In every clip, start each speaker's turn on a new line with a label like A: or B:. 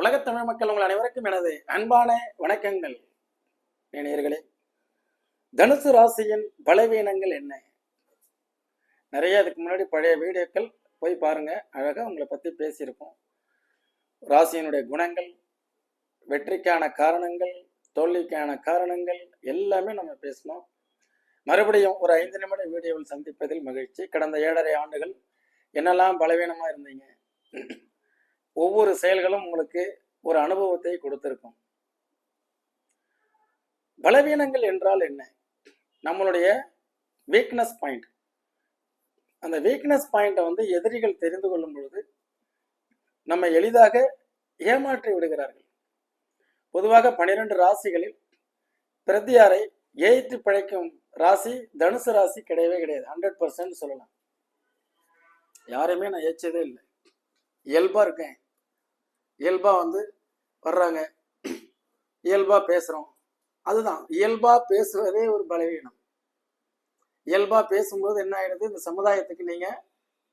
A: உலகத் தமிழ் மக்கள் உங்கள் அனைவருக்கும் எனது அன்பான வணக்கங்கள். நேயர்களே தனுசு ராசியின் பலவீனங்கள் என்ன? நிறைய அதுக்கு முன்னாடி பழைய வீடியோக்கள் போய் பாருங்க. அழகா உங்களை பத்தி பேசியிருக்கோம் ராசியினுடைய குணங்கள் வெற்றிக்கான காரணங்கள் தோல்விக்கான காரணங்கள் எல்லாமே நம்ம பேசணும் மறுபடியும் ஒரு ஐந்து நிமிட வீடியோவில் சந்திப்பதில் மகிழ்ச்சி. கடந்த ஏழரை ஆண்டுகள் என்னெல்லாம் பலவீனமா இருந்தீங்க? ஒவ்வொரு செயல்களும் உங்களுக்கு ஒரு அனுபவத்தை கொடுத்திருக்கும். பலவீனங்கள் என்றால் என்ன? நம்மளுடைய வீக்னஸ் பாயிண்ட் அந்த வீக்னஸ் பாயிண்ட்டை வந்து எதிரிகள் தெரிந்து கொள்ளும் பொழுது நம்ம எளிதாக ஏமாற்றி விடுகிறார்கள். பொதுவாக பனிரெண்டு ராசிகளில் பிரதியாரை ஏய்த்து பிழைக்கும் ராசி தனுசு ராசி கிடையவே கிடையாது. ஹண்ட்ரட் பர்சன்ட் சொல்லலாம். யாரையுமே நான் ஏச்சதே இல்லை. இயல்பா இருக்கேன். இயல்பாக வந்து வர்றாங்க. இயல்பாக பேசுகிறோம் அதுதான். இயல்பாக பேசுவதே ஒரு பலவீனம். இயல்பாக பேசும்போது என்ன ஆயிடுது? இந்த சமுதாயத்துக்கு நீங்கள்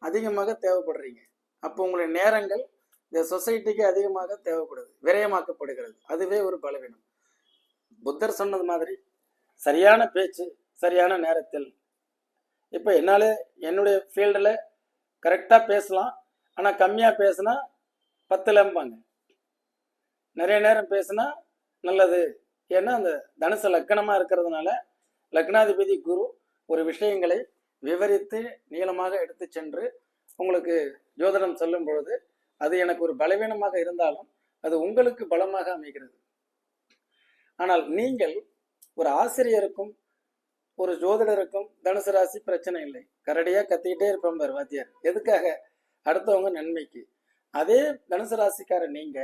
A: அதிகமாக தேவைப்படுறீங்க. அப்போ உங்களுடைய நேரங்கள் இந்த சொசைட்டிக்கு அதிகமாக தேவைப்படுது. விரயமாக்கப்படுகிறது. அதுவே ஒரு பலவீனம். புத்தர் சொன்னது மாதிரி சரியான பேச்சு சரியான நேரத்தில். இப்போ என்னால் என்னுடைய ஃபீல்டில் கரெக்டாக பேசலாம். ஆனால் கம்மியாக பேசுனா பத்துலம்பாங்க. நிறைய நேரம் பேசுனா நல்லது. ஏன்னா அந்த தனுசு லக்கணமாக இருக்கிறதுனால லக்னாதிபதி குரு ஒரு விஷயங்களை விவரித்து நீளமாக எடுத்து சென்று உங்களுக்கு ஜோதிடம் சொல்லும் பொழுது அது எனக்கு ஒரு பலவீனமாக இருந்தாலும் அது உங்களுக்கு பலமாக அமைகிறது. ஆனால் நீங்கள் ஒரு ஆசிரியருக்கும் ஒரு ஜோதிடருக்கும் தனுசு ராசி பிரச்சனை இல்லை. கரடியாக கத்திக்கிட்டே இருப்பார் வாத்தியார். எதுக்காக? அடுத்தவங்க நன்மைக்கு. அதே தனுசு ராசிக்கார நீங்க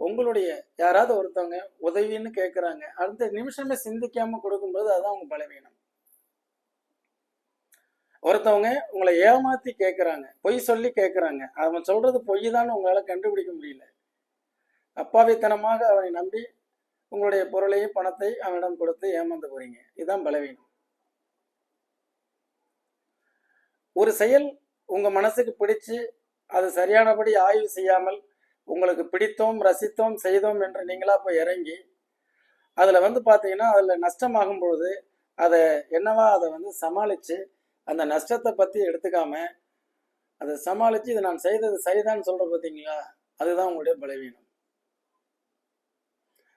A: உங்களுடைய யாராவது ஒருத்தவங்க உதவின்னு கேட்குறாங்க அடுத்த நிமிஷமே சிந்திக்காம கொடுக்கும்போது அதுதான் உங்க பலவீனம். ஒருத்தவங்க உங்களை ஏமாத்தி கேட்குறாங்க பொய் சொல்லி கேட்குறாங்க அவன் சொல்றது பொய் தான் உங்களால கண்டுபிடிக்க முடியல. அப்பாவித்தனமாக அவனை நம்பி உங்களுடைய பொருளையும் பணத்தை அவனிடம் கொடுத்து ஏமாந்து போறீங்க. இதுதான் பலவீனம். ஒரு செயல் உங்க மனசுக்கு பிடிச்சு அது சரியானபடி ஆய்வு செய்யாமல் உங்களுக்கு பிடித்தோம் ரசித்தோம் செய்தோம் என்று நீங்களா போய் இறங்கி அதில் வந்து பார்த்தீங்கன்னா அதில் நஷ்டமாகும் பொழுது அதை என்னவா அதை வந்து சமாளித்து அந்த நஷ்டத்தை பற்றி எடுத்துக்காம அதை சமாளித்து இதை நான் செய்தது சரிதான்னு சொல்கிற பார்த்தீங்களா அதுதான் உங்களுடைய பலவீனம்.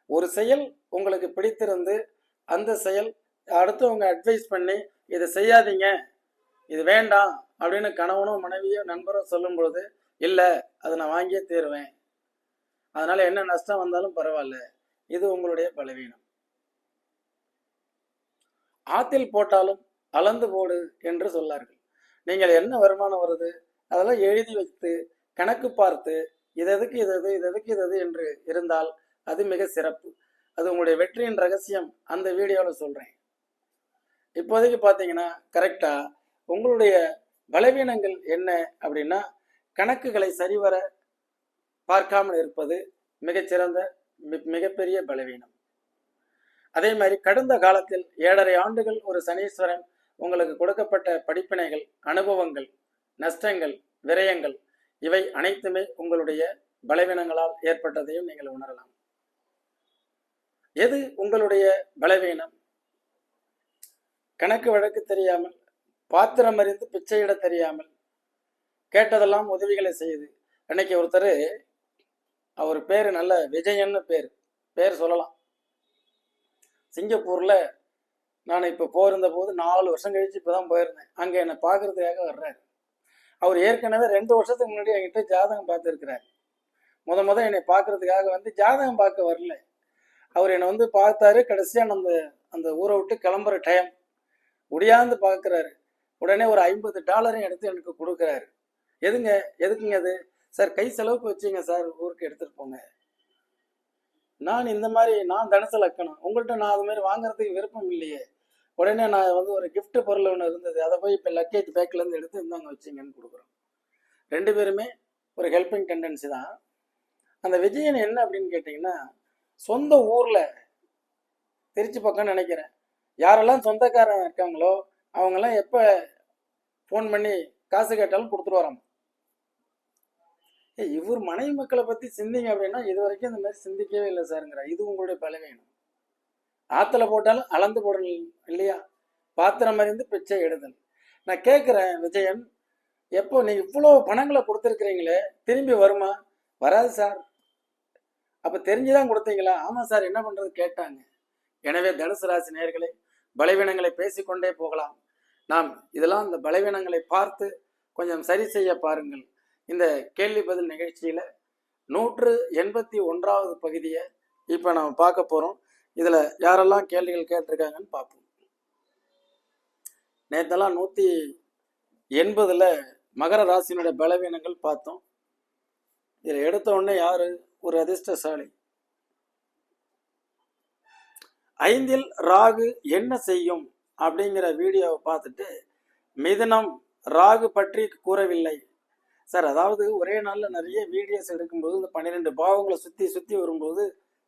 A: ஒரு செயல் உங்களுக்கு பிடித்திருந்து அந்த செயல் அடுத்தவங்க அட்வைஸ் பண்ணி இதை செய்யாதீங்க இது வேண்டாம் அப்படின்னு கணவனோ மனைவியோ நண்பரோ சொல்லும் பொழுது இல்லை அதை நான் வாங்கியே தீருவேன். அதனால என்ன நஷ்டம் வந்தாலும் பரவாயில்ல. இது உங்களுடைய பலவீனம். ஆத்தில் போட்டாலும் அளந்து போடு என்று சொல்லார்கள். நீங்கள் என்ன வருமானம் வருது? அதெல்லாம் எழுதி வைத்து கணக்கு பார்த்து இது எதுக்கு இது எது இது எதுக்கு இது எது? என்று இருந்தால் அது மிக சிறப்பு. அது உங்களுடைய வெற்றியின் ரகசியம் அந்த வீடியோவில் சொல்கிறேன் இப்போதைக்கு பார்த்தீங்கன்னா கரெக்டாக உங்களுடைய பலவீனங்கள் என்ன அப்படின்னா கணக்குகளை சரிவர பார்க்காமல் இருப்பது மிகச்சிறந்த மிகப்பெரிய பலவீனம். அதே மாதிரி கடந்த காலத்தில் ஏழரை ஆண்டுகள் ஒரு சனீஸ்வரன் உங்களுக்கு கொடுக்கப்பட்ட படிப்பினைகள் அனுபவங்கள் நஷ்டங்கள் விரயங்கள் இவை அனைத்துமே உங்களுடைய பலவீனங்களால் ஏற்பட்டதையும் நீங்கள் உணரலாம். எது உங்களுடைய பலவீனம்? கணக்கு வழக்கு தெரியாமல் பாத்திரம் அறிந்து பிச்சையிட தெரியாமல் கேட்டதெல்லாம் உதவிகளை செய்யுது. அன்னைக்கு ஒருத்தர் அவர் பேர் நல்ல விஜயன்னு பேர் பேர் சொல்லலாம். சிங்கப்பூரில் நான் இப்போ போயிருந்த போது நாலு வருஷம் கழிச்சு இப்பதான் போயிருந்தேன். அங்கே என்னை பார்க்கறதுக்காக வர்றாரு. அவர் ஏற்கனவே ரெண்டு வருஷத்துக்கு முன்னாடி என்கிட்ட ஜாதகம் பார்த்துருக்கிறார். முத முத என்னை பார்க்கறதுக்காக வந்து ஜாதகம் பார்க்க வரல. அவர் என்னை வந்து பார்த்தாரு. கடைசியாக அந்த அந்த ஊரை விட்டு கிளம்புற டைம் முடியாந்து பார்க்குறாரு உடனே ஒரு ஐம்பது டாலரையும் எடுத்து எனக்கு கொடுக்குறாரு. எதுங்க? எதுக்குங்க அது? சார் கை செலவுக்கு வச்சுங்க சார் ஊருக்கு எடுத்துகிட்டு போங்க. நான் இந்த மாதிரி நான் தனுசு லக்கணம். உங்கள்கிட்ட நான் அது மாதிரி வாங்குறதுக்கு விருப்பம் இல்லையே. உடனே நான் வந்து ஒரு கிஃப்ட் பொருள் ஒன்று இருந்தது. அதை போய் இப்போ லக்கேஜ் பேக்லேருந்து எடுத்து இந்தாங்க வச்சிங்கன்னு கொடுக்குறோம். ரெண்டு பேருமே ஒரு ஹெல்பிங் டெண்டன்சி தான். அந்த விஜயன் என்ன அப்படின்னு கேட்டிங்கன்னா சொந்த ஊரில் திருச்சி பக்கம் நினைக்கிறேன். யாரெல்லாம் சொந்தக்காரன் இருக்காங்களோ அவங்கெல்லாம் எப்போ ஃபோன் பண்ணி காசு கேட்டாலும் கொடுத்துட்டு வரோம். ஏய், இவர் மனைவி மக்களை பற்றி சிந்திங்க அப்படின்னா இது வரைக்கும் இந்த மாதிரி சிந்திக்கவே இல்லை சாருங்கிற. இது உங்களுடைய பலவீனம். ஆற்றுல போட்டாலும் அளந்து போடணும் இல்லையா? பாத்திரம் அறிந்து பிச்சை எடுதல். நான் கேட்குறேன் விஜயன். எப்போ நீ இவ்வளோ பணங்களை கொடுத்துருக்குறீங்களே திரும்பி வருமா? வராது சார். அப்போ தெரிஞ்சுதான் கொடுத்தீங்களா? ஆமாம் சார் என்ன பண்ணுறது கேட்டாங்க. எனவே தனுசு ராசி நேயர்களே பலவீனங்களை பேசிக்கொண்டே போகலாம். நாம் இதெல்லாம் இந்த பலவீனங்களை பார்த்து கொஞ்சம் சரி செய்ய பாருங்கள். இந்த கேள்வி பதில் நிகழ்ச்சியில நூற்று எண்பத்தி ஒன்றாவது பகுதியை இப்போ நம்ம பார்க்க போறோம். இதுல யாரெல்லாம் கேள்விகள் கேட்டிருக்காங்கன்னு பார்ப்போம். நேற்றெல்லாம் நூத்தி எண்பதுல மகர ராசியினுடைய பலவீனங்கள் பார்த்தோம். இதில் எடுத்த உடனே யாரு? ஒரு அதிர்ஷ்டசாலி. ஐந்தில் ராகு என்ன செய்யும்? அப்படிங்கிற வீடியோவை பார்த்துட்டு மிதுனம் ராகு பற்றி கூறவில்லை. சார் அதாவது ஒரே நாளில் நிறைய வீடியோஸ் எடுக்கும்போது இந்த பன்னிரெண்டு பாவங்களை சுற்றி சுற்றி வரும்போது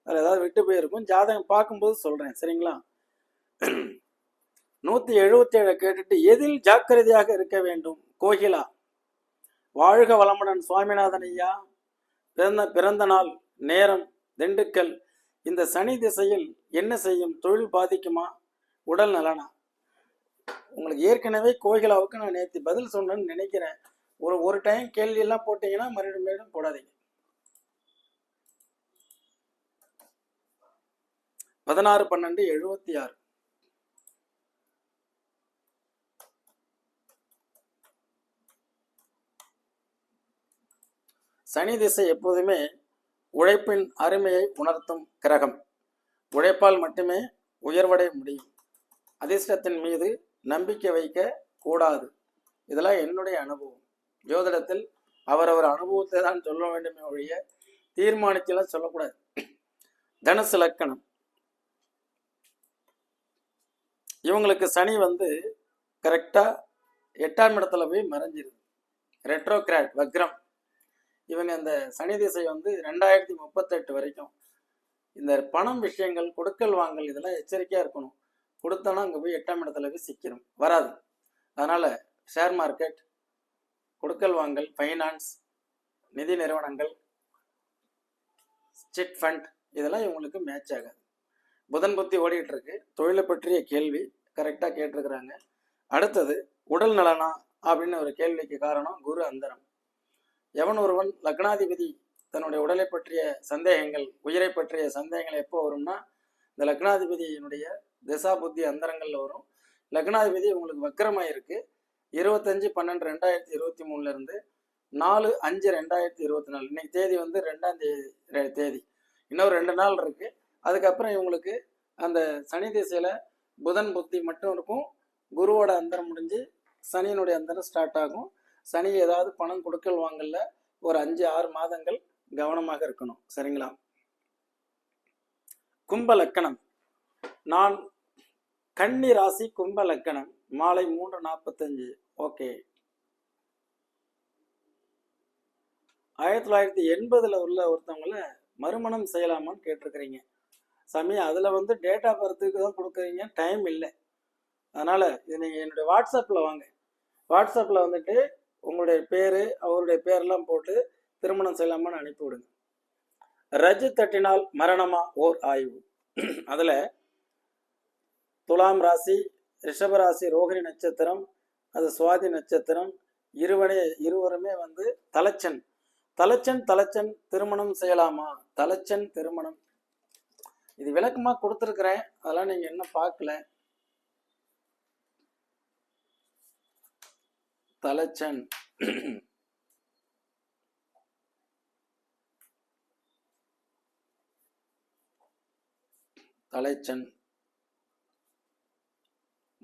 A: அதில் ஏதாவது விட்டு போயிருக்கும். ஜாதகம் பார்க்கும்போது சொல்கிறேன் சரிங்களா? நூற்றி எழுபத்தேழை கேட்டுட்டு எதில் ஜாக்கிரதையாக இருக்க வேண்டும்? கோகிலா வாழ்க வளமுடன் சுவாமிநாதன் ஐயா. பிறந்த பிறந்த நாள் நேரம் திண்டுக்கல். இந்த சனி திசையில் என்ன செய்யும்? தொழில் பாதிக்குமா? உடல் நலனா? உங்களுக்கு ஏற்கனவே கோகிலாவுக்கு நான் நேற்று பதில் சொன்னேன்னு நினைக்கிறேன். ஒரு ஒரு டைம் கேள்வி எல்லாம் போட்டீங்கன்னா மறுபடியும் மறுபடியும் போடாதீங்க. பதினாறு பன்னெண்டு எழுபத்தி ஆறு. சனி திசை எப்போதுமே உழைப்பின் அருமையை உணர்த்தும் கிரகம். உழைப்பால் மட்டுமே உயர்வடைய முடியும். அதிர்ஷ்டத்தின் மீது நம்பிக்கை வைக்க கூடாது. இதெல்லாம் என்னுடைய அனுபவம். ஜோதிடத்தில் அவரவர் அனுபவத்தை தான் சொல்ல வேண்டுமே ஒழிய தீர்மானிச்செல்லாம் சொல்லக்கூடாது. தனுசு லக்கணம். இவங்களுக்கு சனி வந்து கரெக்டாக எட்டாம் இடத்துல போய் மறைஞ்சிருது. ரெட்ரோகிராட் வக்ரம். இவங்க அந்த சனி திசை வந்து ரெண்டாயிரத்தி முப்பத்தெட்டு வரைக்கும். இந்த பணம் விஷயங்கள் கொடுக்கல் வாங்கல் இதெல்லாம் எச்சரிக்கையாக இருக்கணும். கொடுத்தோன்னா அங்கே போய் எட்டாம் இடத்துல போய் சிக்கிரும். வராது. அதனால் ஷேர் மார்க்கெட் கொடுக்கல் வாங்கல் ஃபைனான்ஸ் நிதி நிறுவனங்கள் சிட் ஃபண்ட் இதெல்லாம் இவங்களுக்கு மேட்ச் ஆகாது. புதன் புத்தி ஓடிட்டு இருக்கு. தொழிலை பற்றிய கேள்வி கரெக்டாக கேட்டிருக்கிறாங்க. அடுத்தது உடல் நலனா அப்படின்னு ஒரு கேள்விக்கு காரணம் குரு அந்தரம். எவன் ஒருவன் லக்னாதிபதி தன்னுடைய உடலை பற்றிய சந்தேகங்கள் உயிரை பற்றிய சந்தேகங்கள் எப்போ வரும்னா இந்த லக்னாதிபதியினுடைய திசா புத்தி அந்தரங்கள்ல வரும். லக்னாதிபதி உங்களுக்கு வக்கரமாக இருக்கு இருபத்தஞ்சு பன்னெண்டு ரெண்டாயிரத்தி இருபத்தி மூணுல இருந்து நாலு அஞ்சு ரெண்டாயிரத்தி இருபத்தி நாலு. இன்னைக்கு தேதி வந்து ரெண்டாம் தேதி ரெ- தேதி. இன்னொரு ரெண்டு நாள் இருக்கு. அதுக்கப்புறம் இவங்களுக்கு அந்த சனி திசையில புதன் புத்தி மட்டும் இருக்கும். குருவோட அந்தரம் முடிஞ்சு சனியினுடைய அந்தரம் ஸ்டார்ட் ஆகும். சனி ஏதாவது பணம் கொடுக்கல் வாங்கல ஒரு அஞ்சு ஆறு மாதங்கள் கவனமாக இருக்கணும். சரிங்களா? கும்ப லக்கணம். நான் கன்னி ராசி கும்ப லக்கணம் மாலை மூன்று நாற்பத்தஞ்சு. ஓகே. ஆயிரத்தி தொள்ளாயிரத்தி எண்பதுல உள்ள ஒருத்தவங்கள மறுமணம் செய்யலாமான்னு கேட்டிருக்கிறீங்க. சாமி அதுல வந்து டேட் ஆஃப் பர்த்துக்கு தான் கொடுக்குறீங்க. டைம் இல்லை. அதனால இது நீங்க என்னுடைய வாட்ஸ்அப்ல வாங்க. வாட்ஸ்அப்ல வந்துட்டு உங்களுடைய பேரு அவருடைய பேரெல்லாம் போட்டு திருமணம் செய்யலாமான்னு அனுப்பி விடுங்க ரஜு தட்டினால் மரணமா? ஓர் ஆய்வு. அதுல துலாம் ராசி ரிஷப ராசி ரோகிணி நட்சத்திரம் அது சுவாதி நட்சத்திரம் இருவனே இருவருமே வந்து தலைச்சன். தலைச்சன் தலைச்சன் திருமணம் செய்யலாமா? தலைச்சன் திருமணம். இது விளக்கமாக கொடுத்துருக்குறேன். அதெல்லாம் நீங்கள் என்ன பார்க்கல. தலைச்சன். தலைச்சன்.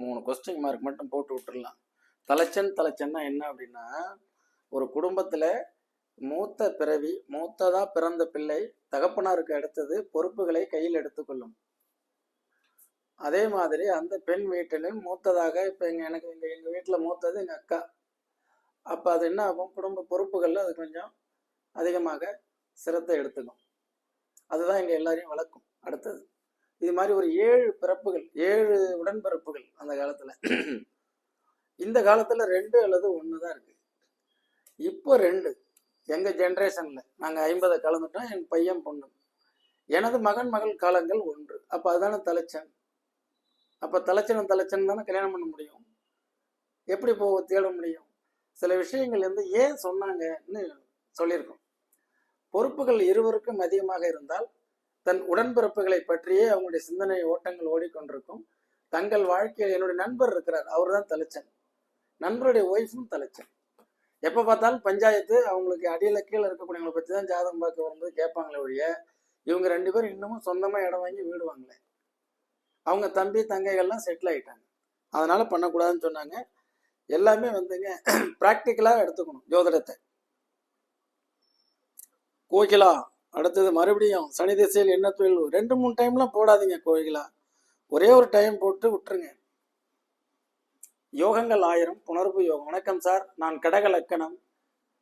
A: மூணு கொஸ்டின் மார்க் மட்டும் போட்டு விட்டுடலாம் தலைச்சன் தலைச்சன்னா என்ன அப்படின்னா ஒரு குடும்பத்தில் மூத்த பிறவி மூத்ததா பிறந்த பிள்ளை தகப்பனாருக்கு அடுத்தது பொறுப்புகளை கையில் எடுத்துக்கொள்ளும். அதே மாதிரி அந்த பெண் வீட்டிலும் மூத்ததாக இப்போ எங்கள் எனக்கு எங்கள் எங்கள் வீட்டில் மூத்தது எங்கள் அக்கா. அப்போ அது என்ன ஆகும்? குடும்ப பொறுப்புகளில் அது கொஞ்சம் அதிகமாக சிரத்தை எடுத்துக்கும். அதுதான் எங்கள் எல்லாரையும் வளர்க்கும். அடுத்தது இது மாதிரி ஒரு ஏழு பிறப்புகள் ஏழு உடன்பிறப்புகள் அந்த காலத்துல. இந்த காலத்துல ரெண்டு அல்லது ஒன்று தான் இருக்கு. இப்போ ரெண்டு. எங்கள் ஜென்ரேஷனில் நாங்கள் ஐம்பதை கலந்துட்டோம் என் பையன் பொண்ணு. எனது மகன் மகள் காலங்கள் ஒன்று. அப்போ அதுதானே தலைச்சன்? அப்போ தலைச்சனும் தலைச்சன் தானே கல்யாணம் பண்ண முடியும்? எப்படி போக தேட முடியும்? சில விஷயங்கள் வந்து ஏன் சொன்னாங்கன்னு சொல்லியிருக்கோம். பொறுப்புகள் இருவருக்கும் அதிகமாக இருந்தால் தன் உடன்பிறப்புகளை பற்றியே அவங்களுடைய சிந்தனை ஓட்டங்கள் ஓடிக்கொண்டிருக்கும். தங்கள் வாழ்க்கையில் என்னுடைய நண்பர் இருக்கிறார். அவர் தான் தலைச்சன். நண்பருடைய ஒய்ஃபும் தலைச்சன். எப்போ பார்த்தாலும் பஞ்சாயத்து அவங்களுக்கு அடியில் கீழே இருக்கக்கூடியவங்களை பற்றி தான் ஜாதகம் பார்க்க வரும்போது கேட்பாங்களே ஒழிய இவங்க ரெண்டு பேரும் இன்னமும் சொந்தமாக இடம் வாங்கி வீடு வாங்கல. அவங்க தம்பி தங்கைகள்லாம் செட்டில் ஆயிட்டாங்க. அதனால் பண்ணக்கூடாதுன்னு சொன்னாங்க. எல்லாமே வந்துங்க ப்ராக்டிக்கலாக எடுத்துக்கணும் ஜோதிடத்தை. கோகிலா அடுத்தது மறுபடியும் சனி திசையில் என்ன தொழில்? ரெண்டு மூணு டைம்லாம் போடாதீங்க கோகிலா ஒரே ஒரு டைம் போட்டு விட்டுருங்க. யோகங்கள் ஆயிரம். புணர்வு யோகம். வணக்கம் சார். நான் கடக லக்கணம்.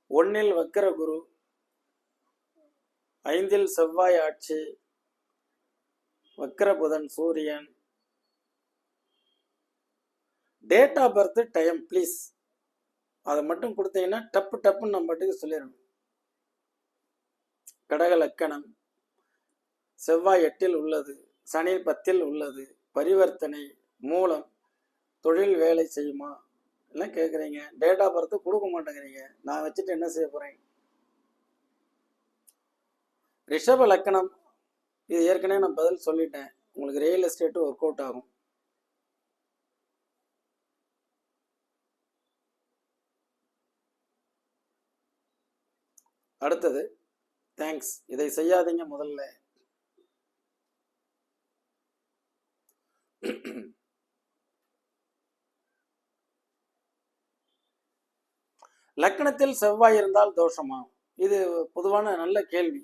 A: ஒன்னில் வக்கர குரு. ஐந்தில் செவ்வாய் ஆட்சி. வக்கர புதன் சூரியன். Date of birth time please அதை மட்டும் கொடுத்தீங்கன்னா டப்பு டப்புன்னு நம்ம பாட்டுக்கு சொல்லிடணும். கடக லக்கணம் செவ்வாய் எட்டில் உள்ளது சனி பத்தில் உள்ளது பரிவர்த்தனை மூலம் தொழில் வேலை செய்யுமா? எல்லாம் கேட்குறீங்க டேட் ஆஃப் பர்த் கொடுக்க மாட்டேங்கிறீங்க. நான் வச்சுட்டு என்ன செய்ய போகிறேன் ரிஷப லக்கணம். இது ஏற்கனவே நான் பதில் சொல்லிட்டேன். உங்களுக்கு ரியல் எஸ்டேட்டு ஒர்க் அவுட் ஆகும். அடுத்தது தேங்க்ஸ் இதை செய்யாதீங்க முதல்ல. லக்கணத்தில் செவ்வாய் இருந்தால் தோஷமா? இது பொதுவான நல்ல கேள்வி.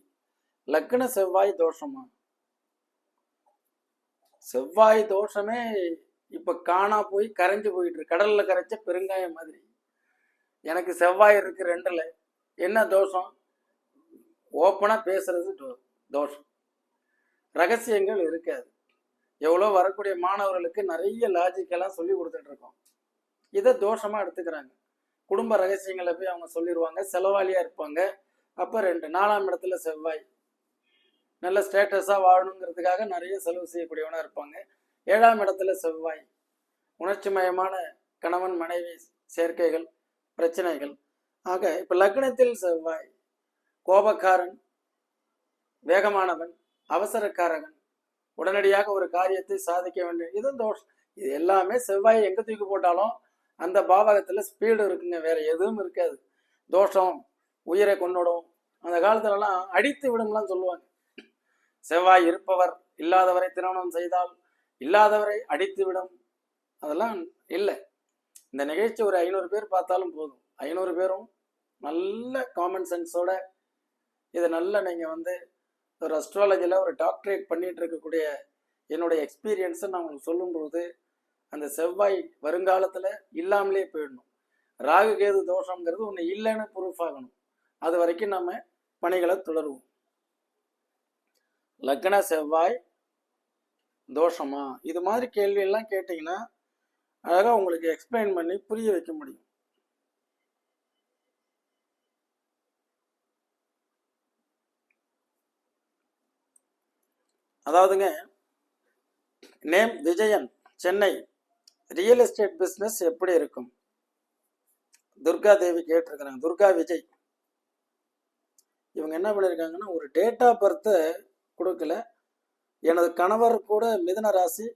A: லக்கண செவ்வாய் தோஷமா? செவ்வாய் தோஷமே இப்ப காணா போய் கரைஞ்சு போயிட்டு கடல்ல கரைச்ச பெருங்காயம் மாதிரி. எனக்கு செவ்வாய் இருக்கு ரெண்டுல. என்ன தோஷம்? ஓப்பனாக பேசுறது தோஷம். ரகசியங்கள் இருக்காது. எவ்வளோ வரக்கூடிய மாணவர்களுக்கு நிறைய லாஜிக்கெல்லாம் சொல்லி கொடுத்துட்டு இருக்கோம். இதை தோஷமாக எடுத்துக்கிறாங்க. குடும்ப ரகசியங்களை போய் அவங்க சொல்லிடுவாங்க செலவாளியாக இருப்பாங்க. அப்போ ரெண்டு நாலாம் இடத்துல செவ்வாய். நல்ல ஸ்டேட்டஸாக வாழணுங்கிறதுக்காக நிறைய செலவு செய்யக்கூடியவனாக இருப்பாங்க. ஏழாம் இடத்துல செவ்வாய். உணர்ச்சி மயமான கணவன் மனைவி சேர்க்கைகள் பிரச்சனைகள். ஆக இப்போ லக்னத்தில் செவ்வாய். கோபக்காரன் வேகமானவன் அவசரக்காரகன் உடனடியாக ஒரு காரியத்தை சாதிக்க வேண்டும். இது தோஷம் இது எல்லாமே செவ்வாய் எங்க தூக்கி போட்டாலும் அந்த பாவகத்துல ஸ்பீடு இருக்குங்க வேற எதுவும் இருக்காது. தோஷம் உயிரை கொண்டுடும் அந்த காலத்துலலாம் அடித்து விடும்லாம் சொல்லுவாங்க. செவ்வாய் இருப்பவர் இல்லாதவரை திருமணம் செய்தால் இல்லாதவரை அடித்து விடும். அதெல்லாம் இல்லை. இந்த நிகழ்ச்சி ஒரு ஐநூறு பேர் பார்த்தாலும் போதும். ஐநூறு பேரும் நல்ல காமன் சென்ஸோட இதை நல்லா நீங்கள் வந்து ஒரு அஸ்ட்ராலஜியில் ஒரு டாக்டரேட் பண்ணிட்டு இருக்கக்கூடிய என்னுடைய எக்ஸ்பீரியன்ஸை நான் உங்களுக்கு சொல்லும்பொழுது அந்த செவ்வாய் வருங்காலத்தில் இல்லாமலே போயிடணும். ராகு கேது தோஷங்கிறது ஒன்று இல்லைன்னு ப்ரூஃப் ஆகணும். அது வரைக்கும் நம்ம பணிகளை தொடருவோம். லக்ன செவ்வாய் தோஷமா? இது மாதிரி கேள்வி எல்லாம் கேட்டிங்கன்னா அழகாக உங்களுக்கு எக்ஸ்பிளைன் பண்ணி புரிய வைக்க முடியும். அதாவதுங்க name Vijayan Chennai real estate business எப்படி இருக்கும்? துர்கா தேவி கேட்டிருக்கிறாங்க. துர்கா விஜய். இவங்க என்ன பண்ணியிருக்காங்கன்னா ஒரு டேட் ஆஃப் பர்த்தை கொடுக்கல. எனது கணவர் கூட மிதுன ராசி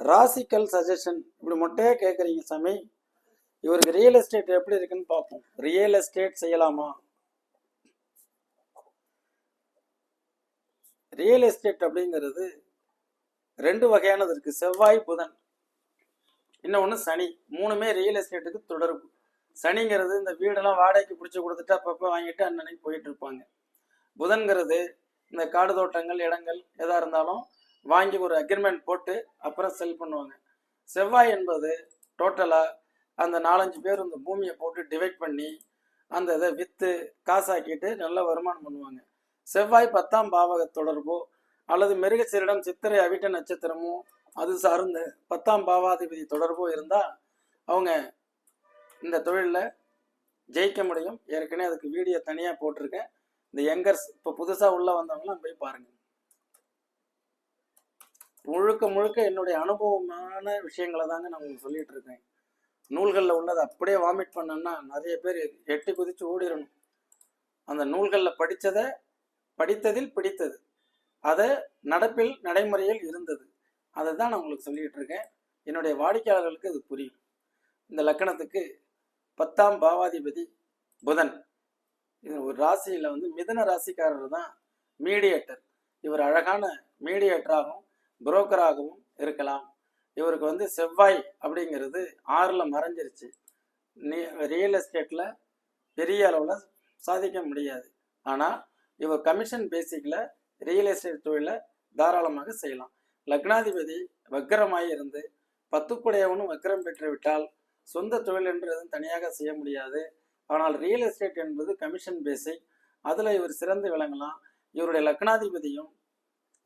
A: ராசிக்கல் சஜஷன் இப்படி மொட்டையே கேட்குறீங்க சாமி. இவருக்கு ரியல் எஸ்டேட் எப்படி இருக்குன்னு பார்ப்போம். ரியல் எஸ்டேட் செய்யலாமா? ரியல் எஸ்டேட் அப்படிங்கிறது ரெண்டு வகையானது இருக்கு. செவ்வாய் புதன். இன்னொன்று சனி. மூணுமே ரியல் எஸ்டேட்டுக்கு தொடர்பு. சனிங்கிறது இந்த வீடெல்லாம் வாடகைக்கு பிடிச்சி கொடுத்துட்டு அப்பப்போ வாங்கிட்டு அன்னன்னைக்கு போயிட்டு இருப்பாங்க. புதன்கிறது இந்த காடு தோட்டங்கள் இடங்கள் எதா இருந்தாலும் வாங்கி ஒரு அக்ரிமெண்ட் போட்டு அப்புறம் செல் பண்ணுவாங்க. செவ்வாய் என்பது டோட்டலாக அந்த நாலஞ்சு பேர் இந்த பூமியை போட்டு டிவைட் பண்ணி அந்த இதை விற்று காசாக்கிட்டு நல்ல வருமானம் பண்ணுவாங்க. செவ்வாய் பத்தாம் பாவக தொடர்போ அல்லது மிருகசீரிடம் சித்திரை அவிட்ட நட்சத்திரமோ அது சார்ந்த பத்தாம் பாவாதிபதி தொடர்போ இருந்தால் அவங்க இந்த தொழிலில் ஜெயிக்க முடியும். ஏற்கனவே அதுக்கு வீடியோ தனியாக போட்டிருக்கேன். இந்த யங்கர்ஸ் இப்போ புதுசாக உள்ளே வந்தவங்களாம் போய் பாருங்க. முழுக்க முழுக்க என்னுடைய அனுபவமான விஷயங்களை தாங்க நான் உங்களுக்கு சொல்லிட்டு இருக்கேன் நூல்களில் உள்ளதை அப்படியே வாமிட் பண்ணேன்னா நிறைய பேர் எட்டி குதித்து ஓடிடணும். அந்த நூல்களில் படித்ததை படித்ததில் பிடித்தது. அதை நடப்பில் நடைமுறையில் இருந்தது. அதை தான் நான் உங்களுக்கு சொல்லிட்டு இருக்கேன். என்னுடைய வாடிக்கையாளர்களுக்கு இது புரியும். இந்த லக்கணத்துக்கு பத்தாம் பாவாதிபதி புதன். இது ஒரு ராசியில் வந்து மிதன ராசிக்காரர் தான் மீடியேட்டர் இவர் அழகான மீடியேட்டராகவும் புரோக்கராகவும் இருக்கலாம். இவருக்கு வந்து செவ்வாய் அப்படிங்கிறது ஆறில் மறைஞ்சிருச்சு. நீ ரியல் எஸ்டேட்டில் பெரிய அளவில் சாதிக்க முடியாது. ஆனால் இவர் கமிஷன் பேசிக்கில் ரியல் எஸ்டேட் தொழிலை தாராளமாக செய்யலாம். லக்னாதிபதி வக்கரமாய் இருந்து பத்துக்குடையவனும் வக்கரம் பெற்று விட்டால் சொந்த தொழில் என்று எதுவும் தனியாக செய்ய முடியாது. ஆனால் ரியல் எஸ்டேட் என்பது கமிஷன் பேசிக் அதில் இவர் சிறந்து விளங்கலாம். இவருடைய லக்னாதிபதியும்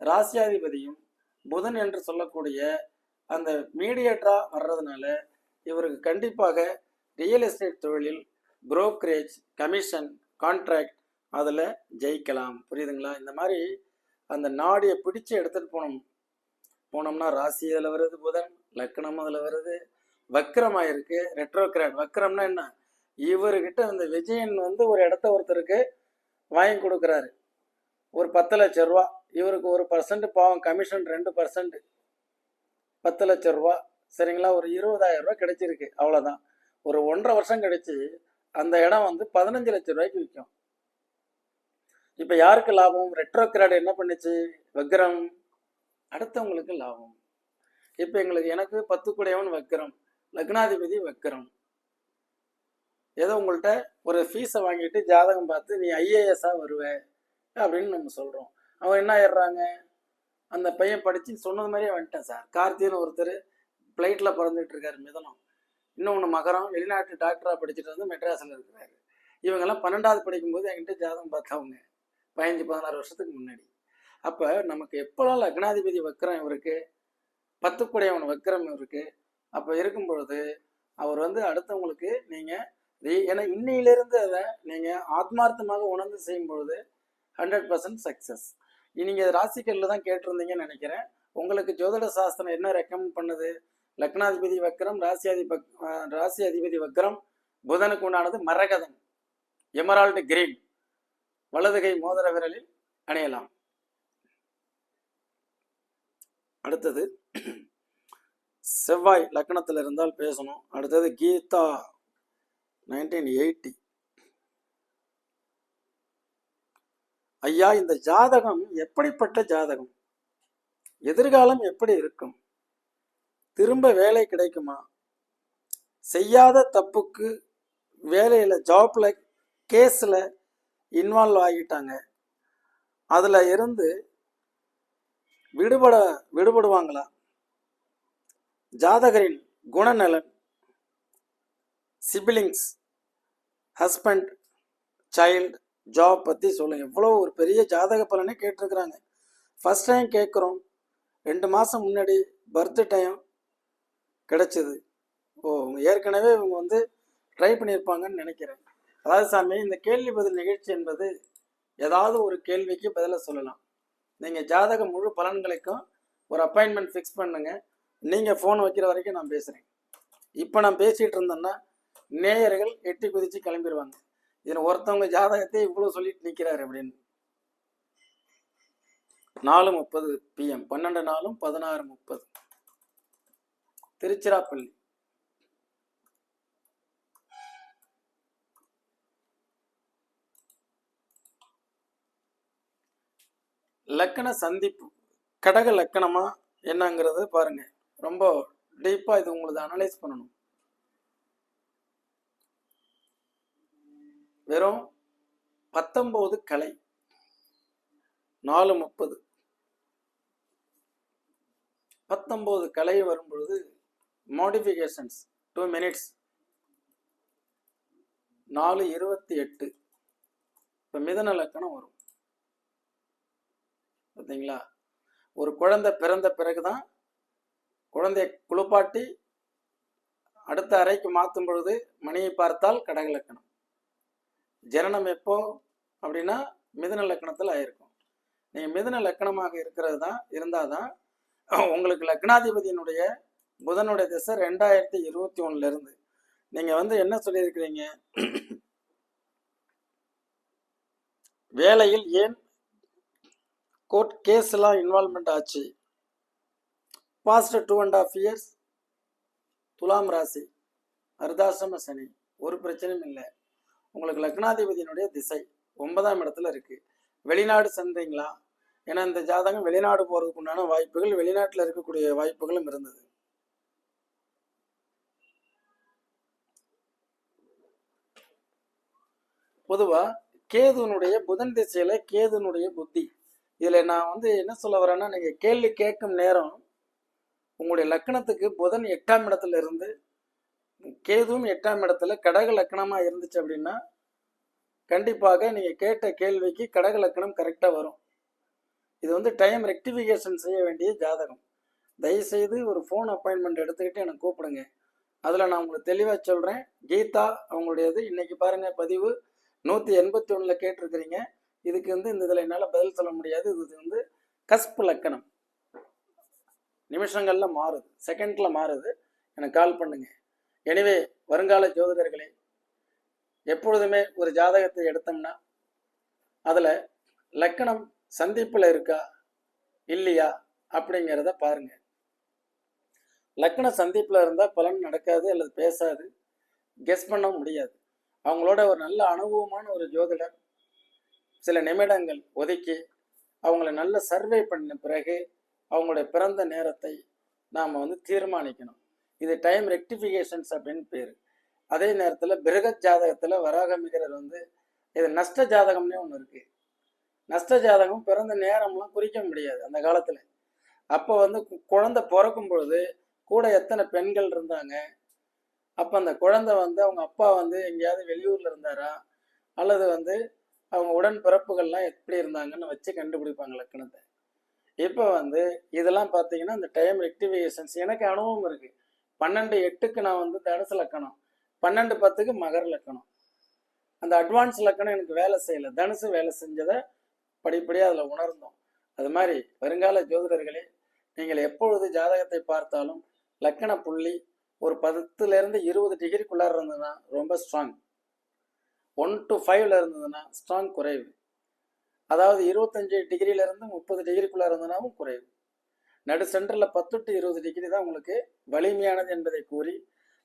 A: ராசியாதிபதியும் புதன் என்று சொல்லக்கூடிய அந்த மீடியேட்டராக வர்றதுனால இவருக்கு கண்டிப்பாக ரியல் எஸ்டேட் தொழிலில் புரோக்கரேஜ் கமிஷன் கான்ட்ராக்ட் அதில் ஜெயிக்கலாம். புரியுதுங்களா? இந்த மாதிரி அந்த நாடியை பிடிச்சு எடுத்துகிட்டு போனோம் போனோம்னா ராசி அதில் வருது புதன். லக்னம் அதில் வருது. வக்ரமாக இருக்கு ரெட்ரோகிராட் வக்ரம்னா என்ன? இவர்கிட்ட அந்த விஜயன் வந்து ஒரு இடத்த ஒருத்தருக்கு வாங்கி கொடுக்குறாரு. ஒரு பத்து லட்ச ரூபா. இவருக்கு ஒரு பர்சன்ட் பாவம் கமிஷன் ரெண்டு பர்சன்ட் பத்து லட்ச ரூபா. சரிங்களா? ஒரு இருபதாயிரம் ரூபா கிடைச்சிருக்கு. அவ்வளோதான் ஒரு ஒன்றரை வருஷம் கிடைச்சி அந்த இடம் வந்து பதினஞ்சு லட்ச ரூபாய்க்கு விற்கும். இப்போ யாருக்கு லாபம்? ரெட்ரோகிராட் என்ன பண்ணுச்சு? வக்ரம். அடுத்தவங்களுக்கு லாபம். இப்போ எங்களுக்கு எனக்கு பத்து கூடையவன் வக்ரம். லக்னாதிபதி வக்ரம். ஏதோ உங்கள்கிட்ட ஒரு ஃபீஸை வாங்கிட்டு ஜாதகம் பார்த்து நீ ஐஏஎஸ்ஸாக வருவ? அப்படின்னு நம்ம சொல்கிறோம் அவங்க என்ன ஆயிடுறாங்க? அந்த பையன் படித்து சொன்னது மாதிரியே வந்துட்டேன் சார். கார்த்தின்னு ஒருத்தர் ஃப்ளைட்டில் பிறந்துட்டு இருக்காரு மிதனம். இன்னொன்று மகரம். வெளிநாட்டு டாக்டராக படிச்சுட்டு வந்து மெட்ராஸில் இருக்கிறாரு. இவங்கெல்லாம் பன்னெண்டாவது படிக்கும்போது என்கிட்ட ஜாதகம் பார்த்தவங்க. பதினஞ்சு பதினாறு வருஷத்துக்கு முன்னாடி. அப்போ நமக்கு எப்போல்லாம் லக்னாதிபதி வக்கரம் இவருக்கு பத்துக்குடையவன் வக்கரம் இவருக்கு அப்போ இருக்கும் பொழுது அவர் வந்து அடுத்தவங்களுக்கு நீங்கள் ஏன்னா இன்னையிலிருந்து அதை நீங்கள் ஆத்மார்த்தமாக உணர்ந்து செய்யும் பொழுது ஹண்ட்ரட் பர்சன்ட் சக்ஸஸ் நீங்கள் ராசிக்கல்ல தான் கேட்டிருந்தீங்கன்னு நினைக்கிறேன். உங்களுக்கு ஜோதிட சாஸ்திரம் என்ன ரெக்கமெண்ட் பண்ணுது? லக்னாதிபதி வக்கரம் ராசி அதிப ராசி அதிபதி வக்கரம் புதனுக்கு உண்டானது மரகதம். எமரால்டு கிரீன் வலதுகை மோதிர விரலில் அணையலாம். அடுத்தது செவ்வாய் லக்னத்தில் இருந்தால் பேசணும். அடுத்தது கீதா நைன்டீன் எயிட்டி ஐயா இந்த ஜாதகம் எப்படிப்பட்ட ஜாதகம்? எதிர்காலம் எப்படி இருக்கும்? திரும்ப வேலை கிடைக்குமா? செய்யாத தப்புக்கு வேலையில் ஜாப்பில் கேஸில் இன்வால்வ் ஆகிட்டாங்க. அதில் இருந்து விடுபட விடுபடுவாங்களா? ஜாதகரின் குணநலன் சிபிலிங்ஸ் ஹஸ்பண்ட் சைல்டு ஜாப் பற்றி சொல்லுங்க எவ்வளோ ஒரு பெரிய ஜாதக பலனே கேட்டிருக்கிறாங்க. ஃபஸ்ட் டைம் கேட்குறோம். ரெண்டு மாதம் முன்னாடி பர்த் டைம் கிடச்சிது. ஓ ஏற்கனவே இவங்க வந்து ட்ரை பண்ணியிருப்பாங்கன்னு நினைக்கிறேன். அதாவது சாமி இந்த கேள்வி பதில் நிகழ்ச்சி என்பது ஏதாவது ஒரு கேள்விக்கு பதிலாக சொல்லலாம். நீங்கள் ஜாதக முழு பலன்களுக்கும் ஒரு அப்பாயின்மெண்ட் ஃபிக்ஸ் பண்ணுங்க. நீங்கள் ஃபோன் வைக்கிற வரைக்கும் நான் பேசுகிறேன் இப்போ நான் பேசிகிட்டு இருந்தேன்னா நேயர்கள் எட்டி குதித்து கிளம்பிடுவாங்க இதில் ஒருத்தவங்க ஜாதகத்தை இவ்வளோ சொல்லிட்டு நிற்கிறாரு அப்படின்னு. நாலு முப்பது பிஎம் பன்னெண்டு நாளும் பதினாறு முப்பது. திருச்சிராப்பள்ளி. லக்கண சந்திப்பு கடக லக்கணமா என்னங்கிறது பாருங்க. ரொம்ப டீப்பா இது உங்களுக்கு அனலைஸ் பண்ணணும். வெறும் பத்தொன்பது கலை நாலு முப்பது. பத்தொன்பது கலை வரும்பொழுது மாடிஃபிகேஷன்ஸ் டூ மினிட்ஸ் நாலு இருபத்தி எட்டு. இப்போ மிதன லக்கணம் வரும். பார்த்தீங்களா ஒரு குழந்தை பிறந்த பிறகுதான் குழந்தைய குளிப்பாட்டி அடுத்த அறைக்கு மாற்றும் பொழுது மணியை பார்த்தால் கடகலக்கணம் ஜனனம் எப்போ அப்படின்னா மிதன லக்கணத்தில் ஆயிருக்கும். நீங்கள் மிதன லக்கணமாக இருக்கிறது தான் இருந்தால் தான் உங்களுக்கு லக்னாதிபதியினுடைய புதனுடைய திசை ரெண்டாயிரத்தி இருபத்தி ஒன்றுலேருந்து நீங்கள் வந்து என்ன சொல்லியிருக்கிறீங்க? வேலையில் ஏன் கோர்ட் கேஸ் எல்லாம் இன்வால்மெண்ட் ஆச்சு past two and half years துலாம் ராசி அர்தாசிரம சனி ஒரு பிரச்சனையும் இல்லை. உங்களுக்கு லக்னாதிபதியினுடைய திசை ஒன்பதாம் இடத்துல இருக்கு. வெளிநாடு சென்றீங்களா? ஏன்னா இந்த ஜாதகம் வெளிநாடு போறதுக்கு உண்டான வாய்ப்புகள் வெளிநாட்டில் இருக்கக்கூடிய வாய்ப்புகளும் இருந்தது. பொதுவா கேதுனுடைய புதன் திசையில கேதுனுடைய புத்தி இதில் நான் வந்து என்ன சொல்ல வரேன்னா நீங்கள் கேள்வி கேட்கும் நேரம் உங்களுடைய லக்கணத்துக்கு புதன் எட்டாம் இடத்துல இருந்து கேதுவும் எட்டாம் இடத்துல கடக லக்கணமாக இருந்துச்சு அப்படின்னா கண்டிப்பாக நீங்கள் கேட்ட கேள்விக்கு கடக லக்கணம் கரெக்டாக வரும். இது வந்து டைம் ரெக்டிஃபிகேஷன் செய்ய வேண்டிய ஜாதகம். தயவுசெய்து ஒரு ஃபோன் அப்பாயின்மெண்ட் எடுத்துக்கிட்டு எனக்கு கூப்பிடுங்க. அதில் நான் உங்களுக்கு தெளிவாக சொல்கிறேன் கீதா அவங்களுடையது. இன்னைக்கு பாருங்கள் பதிவு நூற்றி எண்பத்தி ஒன்றில் கேட்டிருக்கிறீங்க. இதுக்கு வந்து இந்த இதில் என்னால் பதில் சொல்ல முடியாது. இது வந்து கஸ்பு லக்கணம் நிமிஷங்களில் மாறுது. செகண்டில் மாறுது. எனக்கு கால் பண்ணுங்க. எனவே வருங்கால ஜோதிடர்களே எப்பொழுதுமே ஒரு ஜாதகத்தை எடுத்தோம்னா அதில் லக்கணம் சந்திப்பில் இருக்கா இல்லையா அப்படிங்கிறத பாருங்க. லக்கண சந்திப்பில் இருந்தால் பலன் நடக்காது அல்லது பேசாது. கெஸ் பண்ண முடியாது. அவங்களோட ஒரு நல்ல அனுபவமான ஒரு ஜோதிடர் சில நிமிடங்கள் ஒதுக்கி அவங்கள நல்ல சர்வே பண்ண பிறகு அவங்களுடைய பிறந்த நேரத்தை நாம் வந்து தீர்மானிக்கணும். இது டைம் ரெக்டிஃபிகேஷன்ஸ் அப்படின்னு பேர். அதே நேரத்தில் பிருகத் ஜாதகத்தில் வராகமிகரர் வந்து இது நஷ்ட ஜாதகம்னே ஒன்று இருக்கு. நஷ்ட ஜாதகம் பிறந்த நேரம்லாம் குறிக்க முடியாது அந்த காலத்தில். அப்போ வந்து கு- குழந்தை பிறக்கும் பொழுது கூட எத்தனை பெண்கள் இருந்தாங்க? அப்போ அந்த குழந்தை வந்து அவங்க அப்பா வந்து எங்கேயாவது வெளியூரில் இருந்தாரா? அல்லது வந்து அவங்க உடன் பிறப்புகள்லாம் எப்படி இருந்தாங்கன்னு வச்சு கண்டுபிடிப்பாங்க லக்கணத்தை. இப்போ வந்து இதெல்லாம் பார்த்தீங்கன்னா இந்த டைம் ரெக்டிஃபிகேஷன்ஸ் எனக்கு அனுபவம் இருக்கு. பன்னெண்டு எட்டுக்கு நான் வந்து தனுசு லக்கணம். பன்னெண்டு பத்துக்கு மகர லக்கணம். அந்த அட்வான்ஸ் லக்கணம் எனக்கு வேலை செய்யலை. தனுசு வேலை செஞ்சதை படிப்படியாக அதில் உணர்ந்தோம். அது மாதிரி வருங்கால ஜோதிடர்களே நீங்கள் எப்பொழுது ஜாதகத்தை பார்த்தாலும் லக்கண புள்ளி ஒரு பத்துலேருந்து இருபது டிகிரிக்குள்ளார இருந்ததுன்னா ரொம்ப ஸ்ட்ராங் ஒன் டு ஃபைவ்ல இருந்ததுன்னா ஸ்ட்ராங் குறைவு. அதாவது இருபத்தஞ்சு டிகிரில இருந்து முப்பது டிகிரிக்குள்ள இருந்ததுனாவும் குறைவு. நடு சென்டரில் பத்து டு இருபது டிகிரி தான் உங்களுக்கு வலிமையானது என்பதை கூறி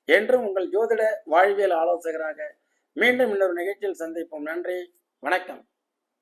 A: என்றும் உங்கள் ஜோதிட வாழ்வியல் ஆலோசகராக மீண்டும் இன்னொரு நிகழ்ச்சியில் சந்திப்போம். நன்றி. வணக்கம்.